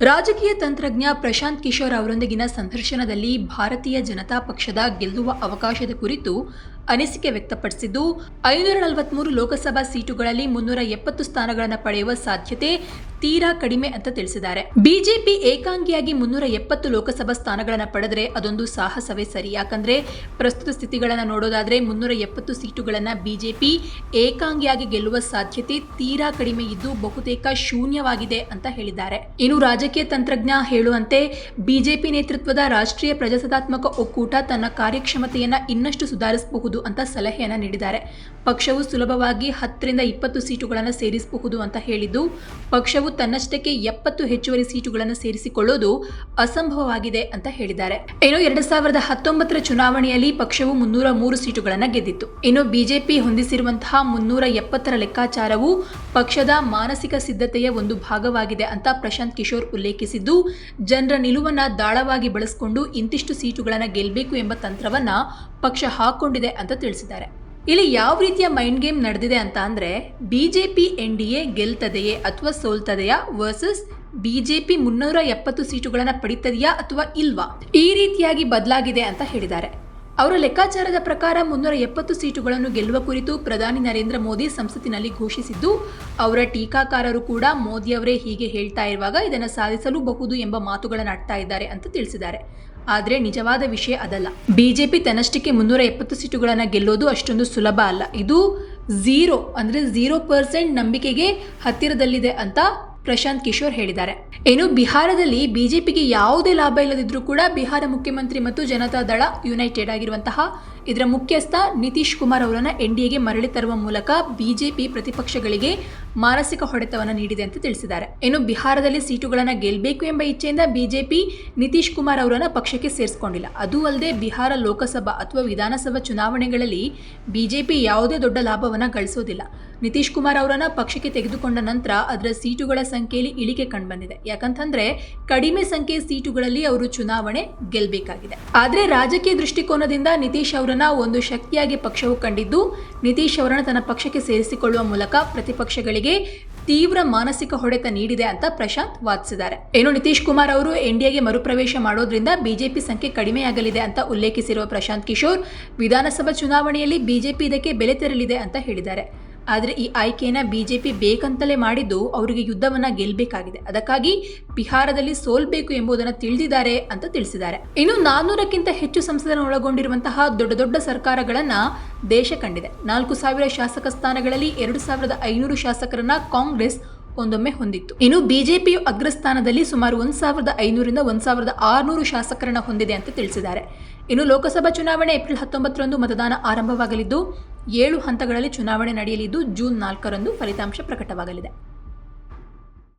ರಾಜಕೀಯ ತಂತ್ರಜ್ಞ ಪ್ರಶಾಂತ್ ಕಿಶೋರ್ ಅವರೊಂದಿಗಿನ ಸಂದರ್ಶನದಲ್ಲಿ ಭಾರತೀಯ ಜನತಾ ಪಕ್ಷದ ಗೆಲ್ಲುವ ಅವಕಾಶದ ಕುರಿತು ಅನಿಸಿಕೆ ವ್ಯಕ್ತಪಡಿಸಿದ್ದು ಐನೂರ ನಲವತ್ಮೂರು ಲೋಕಸಭಾ ಸೀಟುಗಳಲ್ಲಿ ಮುನ್ನೂರ ಎಪ್ಪತ್ತು ಸ್ಥಾನಗಳನ್ನು ಪಡೆಯುವ ಸಾಧ್ಯತೆ ತೀರಾ ಕಡಿಮೆ ಅಂತ ತಿಳಿಸಿದ್ದಾರೆ. ಬಿಜೆಪಿ ಏಕಾಂಗಿಯಾಗಿ ಮುನ್ನೂರ ಎಪ್ಪತ್ತು ಲೋಕಸಭಾ ಸ್ಥಾನಗಳನ್ನು ಪಡೆದರೆ ಅದೊಂದು ಸಾಹಸವೇ ಸರಿ. ಯಾಕಂದ್ರೆ, ಪ್ರಸ್ತುತ ಸ್ಥಿತಿಗಳನ್ನು ನೋಡೋದಾದ್ರೆ ಮುನ್ನೂರ ಎಪ್ಪತ್ತು ಸೀಟುಗಳನ್ನು ಬಿಜೆಪಿ ಏಕಾಂಗಿಯಾಗಿ ಗೆಲ್ಲುವ ಸಾಧ್ಯತೆ ತೀರಾ ಕಡಿಮೆ ಇದ್ದು ಬಹುತೇಕ ಶೂನ್ಯವಾಗಿದೆ ಅಂತ ಹೇಳಿದ್ದಾರೆ. ಇನ್ನು ರಾಜಕೀಯ ತಂತ್ರಜ್ಞ ಹೇಳುವಂತೆ, ಬಿಜೆಪಿ ನೇತೃತ್ವದ ರಾಷ್ಟ್ರೀಯ ಪ್ರಜಾಸತ್ತಾತ್ಮಕ ಒಕ್ಕೂಟ ತನ್ನ ಕಾರ್ಯಕ್ಷಮತೆಯನ್ನ ಇನ್ನಷ್ಟು ಸುಧಾರಿಸಬಹುದು ಅಂತ ಸಲಹೆಯನ್ನು ನೀಡಿದ್ದಾರೆ. ಪಕ್ಷವು ಸುಲಭವಾಗಿ ಹತ್ತರಿಂದ ಇಪ್ಪತ್ತು ಸೀಟುಗಳನ್ನು ಸೇರಿಸಬಹುದು ಅಂತ ಹೇಳಿದ್ದು, ಪಕ್ಷವು ತನ್ನಷ್ಟಕ್ಕೆ ಎಪ್ಪತ್ತು ಹೆಚ್ಚುವರಿ ಸೀಟುಗಳನ್ನು ಸೇರಿಸಿಕೊಳ್ಳುವುದು ಅಸಂಭವವಾಗಿದೆ ಅಂತ ಹೇಳಿದ್ದಾರೆ. ಇನ್ನು ಎರಡ್ ಸಾವಿರದ ಹತ್ತೊಂಬತ್ತರ ಚುನಾವಣೆಯಲ್ಲಿ ಪಕ್ಷವು ಮುನ್ನೂರ ಮೂರು ಸೀಟುಗಳನ್ನು ಗೆದ್ದಿತ್ತು. ಇನ್ನು ಬಿಜೆಪಿ ಹೊಂದಿಸಿರುವಂತಹ ಮುನ್ನೂರ ಎಪ್ಪತ್ತರ ಲೆಕ್ಕಾಚಾರವು ಪಕ್ಷದ ಮಾನಸಿಕ ಸಿದ್ಧತೆಯ ಒಂದು ಭಾಗವಾಗಿದೆ ಅಂತ ಪ್ರಶಾಂತ್ ಕಿಶೋರ್ ಉಲ್ಲೇಖಿಸಿದ್ದು, ಜನರ ನಿಲುವನ್ನ ದಾಳವಾಗಿ ಬಳಸಿಕೊಂಡು ಇಂತಿಷ್ಟು ಸೀಟುಗಳನ್ನು ಗೆಲ್ಲಬೇಕು ಎಂಬ ತಂತ್ರವನ್ನ ಪಕ್ಷ ಹಾಕೊಂಡಿದೆ ಅಂತ ತಿಳಿಸಿದ್ದಾರೆ. ಇಲ್ಲಿ ಯಾವ ರೀತಿಯ ಮೈಂಡ್ ಗೇಮ್ ನಡೆದಿದೆ ಅಂತ ಅಂದ್ರೆ ಬಿಜೆಪಿ ಎನ್ ಡಿ ಎ ಗೆಲ್ತದೆಯೇ ಅಥವಾ ಸೋಲ್ತದೆಯಾ ವರ್ಸಸ್ ಬಿಜೆಪಿ ಮುನ್ನೂರ ಎಪ್ಪತ್ತು ಸೀಟುಗಳನ್ನು ಪಡಿತದೆಯಾ ಅಥವಾ ಇಲ್ವಾ? ಈ ರೀತಿಯಾಗಿ ಬದಲಾಗಿದೆ ಅಂತ ಹೇಳಿದ್ದಾರೆ. ಅವರ ಲೆಕ್ಕಾಚಾರದ ಪ್ರಕಾರ ಮುನ್ನೂರ ಎಪ್ಪತ್ತು ಸೀಟುಗಳನ್ನು ಗೆಲ್ಲುವ ಕುರಿತು ಪ್ರಧಾನಿ ನರೇಂದ್ರ ಮೋದಿ ಸಂಸತ್ತಿನಲ್ಲಿ ಘೋಷಿಸಿದ್ದು, ಅವರ ಟೀಕಾಕಾರರು ಕೂಡ ಮೋದಿಯವರೇ ಹೀಗೆ ಹೇಳ್ತಾ ಇರುವಾಗ ಇದನ್ನು ಸಾಧಿಸಲೂಬಹುದು ಎಂಬ ಮಾತುಗಳನ್ನು ಆಡ್ತಾ ಇದ್ದಾರೆ ಅಂತ ತಿಳಿಸಿದ್ದಾರೆ. ಆದರೆ ನಿಜವಾದ ವಿಷಯ ಅದಲ್ಲ. ಬಿಜೆಪಿ ತನ್ನಷ್ಟಕ್ಕೆ ಮುನ್ನೂರ ಎಪ್ಪತ್ತು ಸೀಟುಗಳನ್ನು ಗೆಲ್ಲೋದು ಅಷ್ಟೊಂದು ಸುಲಭ ಅಲ್ಲ. ಇದು ಝೀರೋ ಅಂದರೆ ಝೀರೋ ಪರ್ಸೆಂಟ್ ನಂಬಿಕೆಗೆ ಹತ್ತಿರದಲ್ಲಿದೆ ಅಂತ ಪ್ರಶಾಂತ್ ಕಿಶೋರ್ ಹೇಳಿದ್ದಾರೆ. ಏನು ಬಿಹಾರದಲ್ಲಿ ಬಿಜೆಪಿಗೆ ಯಾವುದೇ ಲಾಭ ಇಲ್ಲದಿದ್ದರೂ ಕೂಡ ಬಿಹಾರ ಮುಖ್ಯಮಂತ್ರಿ ಮತ್ತು ಜನತಾ ದಳ ಯುನೈಟೆಡ್ ಆಗಿರುವಂತಹ ಇದರ ಮುಖ್ಯಸ್ಥ ನಿತೀಶ್ ಕುಮಾರ್ ಅವರನ್ನು ಎನ್ ಡಿ ಎಗೆ ಮರಳಿ ತರುವ ಮೂಲಕ ಬಿಜೆಪಿ ಪ್ರತಿಪಕ್ಷಗಳಿಗೆ ಮಾನಸಿಕ ಹೊಡೆತವನ್ನು ನೀಡಿದೆ ಅಂತ ತಿಳಿಸಿದ್ದಾರೆ. ಇನ್ನು ಬಿಹಾರದಲ್ಲಿ ಸೀಟುಗಳನ್ನು ಗೆಲ್ಲಬೇಕು ಎಂಬ ಇಚ್ಛೆಯಿಂದ ಬಿಜೆಪಿ ನಿತೀಶ್ ಕುಮಾರ್ ಅವರನ್ನು ಪಕ್ಷಕ್ಕೆ ಸೇರಿಸಿಕೊಂಡಿಲ್ಲ. ಅದು ಅಲ್ಲದೆ ಬಿಹಾರ ಲೋಕಸಭಾ ಅಥವಾ ವಿಧಾನಸಭಾ ಚುನಾವಣೆಗಳಲ್ಲಿ ಬಿಜೆಪಿ ಯಾವುದೇ ದೊಡ್ಡ ಲಾಭವನ್ನು ಗಳಿಸೋದಿಲ್ಲ. ನಿತೀಶ್ ಕುಮಾರ್ ಅವರನ್ನು ಪಕ್ಷಕ್ಕೆ ತೆಗೆದುಕೊಂಡ ನಂತರ ಅದರ ಸೀಟುಗಳ ಸಂಖ್ಯೆಯಲ್ಲಿ ಇಳಿಕೆ ಕಂಡುಬಂದಿದೆ. ಯಾಕಂತಂದ್ರೆ ಕಡಿಮೆ ಸಂಖ್ಯೆಯ ಸೀಟುಗಳಲ್ಲಿ ಅವರು ಚುನಾವಣೆ ಗೆಲ್ಲಬೇಕಾಗಿದೆ ಆದರೆ ರಾಜಕೀಯ ದೃಷ್ಟಿಕೋನದಿಂದ ನಿತೀಶ್ ಅವರನ್ನ ಒಂದು ಶಕ್ತಿಯಾಗಿ ಪಕ್ಷವು ಕಂಡಿದ್ದು, ನಿತೀಶ್ ಅವರನ್ನು ತನ್ನ ಪಕ್ಷಕ್ಕೆ ಸೇರಿಸಿಕೊಳ್ಳುವ ಮೂಲಕ ಪ್ರತಿಪಕ್ಷಗಳಿಗೆ ತೀವ್ರ ಮಾನಸಿಕ ಹೊಡೆತ ನೀಡಿದೆ ಅಂತ ಪ್ರಶಾಂತ್ ವಾದಿಸಿದ್ದಾರೆ. ಏನು ನಿತೀಶ್ ಕುಮಾರ್ ಅವರು ಎನ್ಡಿಎಗೆ ಮರುಪ್ರವೇಶ ಮಾಡೋದ್ರಿಂದ ಬಿಜೆಪಿ ಸಂಖ್ಯೆ ಕಡಿಮೆಯಾಗಲಿದೆ ಅಂತ ಉಲ್ಲೇಖಿಸಿರುವ ಪ್ರಶಾಂತ್ ಕಿಶೋರ್, ವಿಧಾನಸಭಾ ಚುನಾವಣೆಯಲ್ಲಿ ಬಿಜೆಪಿ ಇದಕ್ಕೆ ಬೆಲೆ ತೆರಲಿದೆ ಅಂತ ಹೇಳಿದ್ದಾರೆ. ಆದರೆ ಈ ಆಯ್ಕೆಯನ್ನು ಬಿಜೆಪಿ ಬೇಕಂತಲೇ ಮಾಡಿದ್ದು ಅವರಿಗೆ ಯುದ್ಧವನ್ನ ಗೆಲ್ಲಬೇಕಾಗಿದೆ ಅದಕ್ಕಾಗಿ ಬಿಹಾರದಲ್ಲಿ ಸೋಲ್ಬೇಕು ಎಂಬುದನ್ನು ತಿಳಿದಿದ್ದಾರೆ ಅಂತ ತಿಳಿಸಿದ್ದಾರೆ. ಇನ್ನು ನಾನ್ನೂರಕ್ಕಿಂತ ಹೆಚ್ಚು ಸಂಸದರನ್ನು ಒಳಗೊಂಡಿರುವಂತಹ ದೊಡ್ಡ ದೊಡ್ಡ ಸರ್ಕಾರಗಳನ್ನ ದೇಶ ಕಂಡಿದೆ. ನಾಲ್ಕು ಸಾವಿರ ಶಾಸಕ ಸ್ಥಾನಗಳಲ್ಲಿ ಎರಡು ಸಾವಿರದ ಐನೂರು ಶಾಸಕರನ್ನ ಕಾಂಗ್ರೆಸ್ ಒಂದೊಮ್ಮೆ ಹೊಂದಿತ್ತು. ಇನ್ನು ಬಿಜೆಪಿಯು ಅಗ್ರಸ್ಥಾನದಲ್ಲಿ ಸುಮಾರು ಒಂದು ಸಾವಿರದ ಐನೂರಿಂದ ಒಂದು ಸಾವಿರದ ಆರುನೂರು ಶಾಸಕರನ್ನ ಹೊಂದಿದೆ ಅಂತ ತಿಳಿಸಿದ್ದಾರೆ. ಇನ್ನು ಲೋಕಸಭಾ ಚುನಾವಣೆ ಏಪ್ರಿಲ್ ಹತ್ತೊಂಬತ್ತರಂದು ಮತದಾನ ಆರಂಭವಾಗಲಿದ್ದು ಏಳು ಹಂತಗಳಲ್ಲಿ ಚುನಾವಣೆ ನಡೆಯಲಿದ್ದು ಜೂನ್ ನಾಲ್ಕರಂದು ಫಲಿತಾಂಶ ಪ್ರಕಟವಾಗಲಿದೆ.